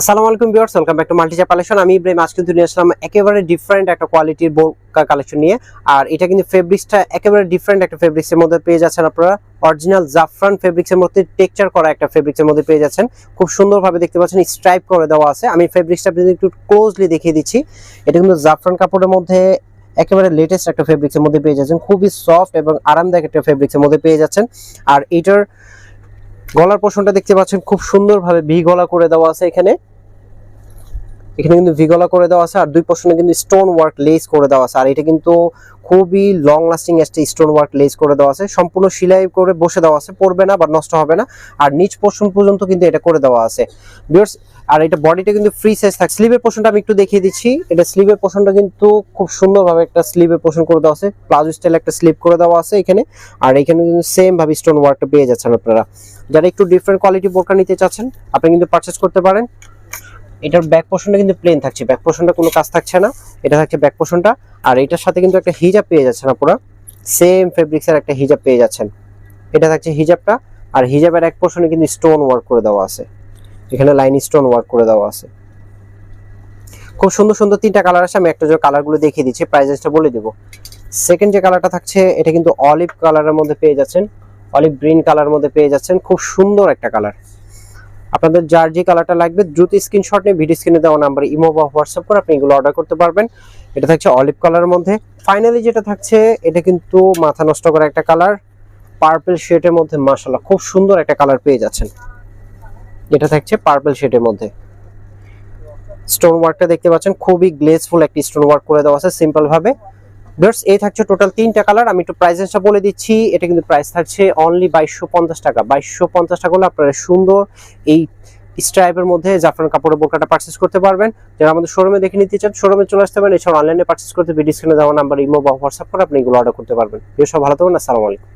আসসালামু আলাইকুম viewers welcome back to মাল্টিজা কালেকশন আমি ইব্রাহিম, আজকে নিয়ে আসলাম একেবারে ডিফারেন্ট একটা কোয়ালিটির বোরকা কালেকশন নিয়ে। আর এটা কিন্তু ফেব্রিক্সটা একেবারে ডিফারেন্ট একটা ফেব্রিক্সের মধ্যে পেয়ে যাচ্ছেন আপনারা। অরিজিনাল জাফরান ফেব্রিক্সের মধ্যে টেক্সচার করা একটা ফেব্রিক্সের মধ্যে পেয়ে যাচ্ছেন। খুব সুন্দরভাবে দেখতে পাচ্ছেন স্ট্রাইপ করে দেওয়া আছে। আমি ফেব্রিক্সটা আপনাদের একটু ক্লোজলি দেখিয়ে দিচ্ছি। এটা কিন্তু জাফরান কাপড়ের মধ্যে একেবারে লেটেস্ট একটা ফেব্রিক্সের মধ্যে পেয়ে যাচ্ছেন। খুবই সফট এবং আরামদায়ক একটা ফেব্রিক্সের মধ্যে পেয়ে যাচ্ছেন। আর এটার গলার পোষণটা দেখতে পাচ্ছেন খুব সুন্দরভাবে ভি গলা করে দেওয়া আছে এখানে। এখানে কিন্তু ভিগলা করে দেওয়া আছে, আর দুই পোর্শনে কিন্তু স্টোন ওয়ার্ক লেস করে দেওয়া আছে। আর এটা কিন্তু খুবই লং লাস্টিং একটা স্টোন ওয়ার্ক লেস করে দেওয়া আছে। সম্পূর্ণ সেলাই করে বসে দেওয়া আছে পড়বে না বা নষ্ট হবে না। আর নিচ পোর্শন পর্যন্ত কিন্তু এটা করে দেওয়া আছে। ভিউয়ার্স আর এটা বডিটা কিন্তু ফ্রি সাইজ থাকে। স্লিভের পোর্শনটা আমি একটু দেখিয়ে দিচ্ছি। এটা স্লিভের পোর্শনটা কিন্তু খুব সুন্দরভাবে একটা স্লিভের পোর্শন করে দেওয়া আছে। প্লাজো স্টাইল একটা স্লিভ করে দেওয়া আছে এখানে। আর এখানে কিন্তু সেম ভাবে স্টোন ওয়ার্কটা পেয়ে যাচ্ছেন আপনারা। যারা একটু ডিফারেন্ট কোয়ালিটি বোরকা নিতে চাচ্ছেন, আপনি কিন্তু পারচেস করতে পারেন। এটার ব্যাক পোর্শনটা কিন্তু প্লেন থাকছে। ব্যাক পোর্শনটা কোনো কাজ থাকছে না। এটা থাকছে ব্যাক পোর্শনটা আর এটার সাথে কিন্তু একটা হিজাব পেয়ে যাচ্ছেন আপনারা। সেম ফেব্রিক্সের একটা হিজাব পেয়ে যাচ্ছেন। এটা থাকছে হিজাবটা আর হিজাবের এক পোর্শনে কিন্তু স্টোন ওয়ার্ক করে দেওয়া আছে। এখানে লাইন স্টোন ওয়ার্ক করে দেওয়া আছে। খুব সুন্দর সুন্দর তিনটা কালার আছে। আমি একটা জোর কালারগুলো দেখিয়ে দিচ্ছি প্রাইসটা বলে দেবো। সেকেন্ড যে কালারটা থাকছে, এটা কিন্তু অলিভ কালারের মধ্যে পেয়ে যাচ্ছেন। অলিভ গ্রিন কালার মধ্যে পেয়ে যাচ্ছেন। খুব সুন্দর একটা কালার আপনাদের যার যে কালারটা লাগবে, দ্রুত স্ক্রিনশট নিয়ে ভিডিও স্ক্রিনে দেওয়া নাম্বারে ইমো বা হোয়াটসঅ্যাপ করে আপনি এগুলো অর্ডার করতে পারবেন। এটা থাকছে অলিভ কালারের মধ্যে। ফাইনালি যেটা থাকছে, এটা কিন্তু মাথা নষ্ট করা একটা কালার পার্পল শেডের মধ্যে, মাশাআল্লাহ, খুব সুন্দর একটা কালার পেয়ে যাচ্ছেন। এটা থাকছে পার্পল শেডের মধ্যে। স্টোন ওয়ার্কটা দেখতে পাচ্ছেন, খুবই গ্লেজফুল একটি স্টোন ওয়ার্ক করে দেওয়া আছে সিম্পল ভাবে। ভিউয়ার্স, এই থাকছে টোটাল তিনটা কালার। আমি একটু প্রাইসেসটা বলে দিচ্ছি। এটা কিন্তু প্রাইস থাকছে অনলি বাইশশো পঞ্চাশ টাকা। বাইশশো পঞ্চাশ টাকা হলে আপনারা সুন্দর এই স্ট্রাইপের মধ্যে জাফরান কাপড়ের বোরকাটা পার্চেস করতে পারবেন। যারা আমাদের শোরুমে দেখে নিতে চান শোরুমে চলে আসতে পারেন। এছাড়া অনলাইনে পার্চেস করতে ভিডিও স্ক্রিনে দেওয়া নাম্বার ইমো বা হোয়াটসঅ্যাপ করে আপনি এগুলো অর্ডার করতে পারবেন। সব ভালো থাকবেন আসসালামু আলাইকুম।